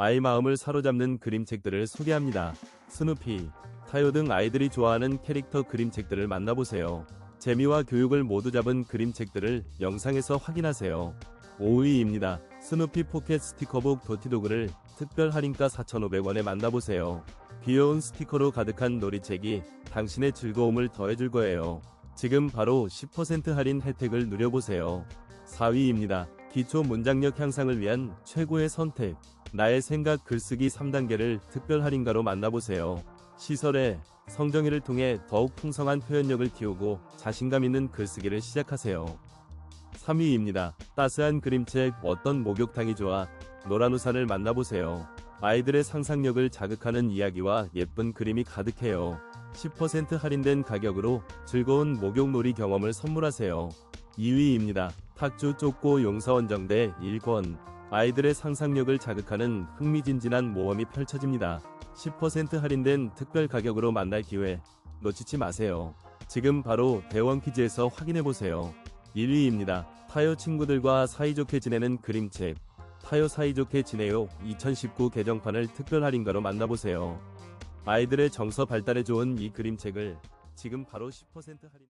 아이 마음을 사로잡는 그림책들을 소개합니다. 스누피, 타요 등 아이들이 좋아하는 캐릭터 그림책들을 만나보세요. 재미와 교육을 모두 잡은 그림책들을 영상에서 확인하세요. 5위입니다. 스누피 포켓 스티커북 도티도그를 특별 할인가 4,500원에 만나보세요. 귀여운 스티커로 가득한 놀이책이 당신의 즐거움을 더해줄 거예요. 지금 바로 10% 할인 혜택을 누려보세요. 4위입니다. 기초 문장력 향상을 위한 최고의 선택. 나의 생각 글쓰기 3단계를 특별 할인가로 만나보세요. 시설에 성정의를 통해 더욱 풍성한 표현력을 키우고 자신감 있는 글쓰기를 시작하세요. 3위입니다. 따스한 그림책 어떤 목욕탕이 좋아 노란 우산을 만나보세요. 아이들의 상상력을 자극하는 이야기와 예쁜 그림이 가득해요. 10% 할인된 가격으로 즐거운 목욕놀이 경험을 선물하세요. 2위입니다. 탁주 쫓고 용서원정대 1권 아이들의 상상력을 자극하는 흥미진진한 모험이 펼쳐집니다. 10% 할인된 특별 가격으로 만날 기회 놓치지 마세요. 지금 바로 대원 퀴즈에서 확인해보세요. 1위입니다. 타요 친구들과 사이좋게 지내는 그림책 타요 사이좋게 지내요 2019 개정판을 특별 할인가로 만나보세요. 아이들의 정서 발달에 좋은 이 그림책을 지금 바로 10% 할인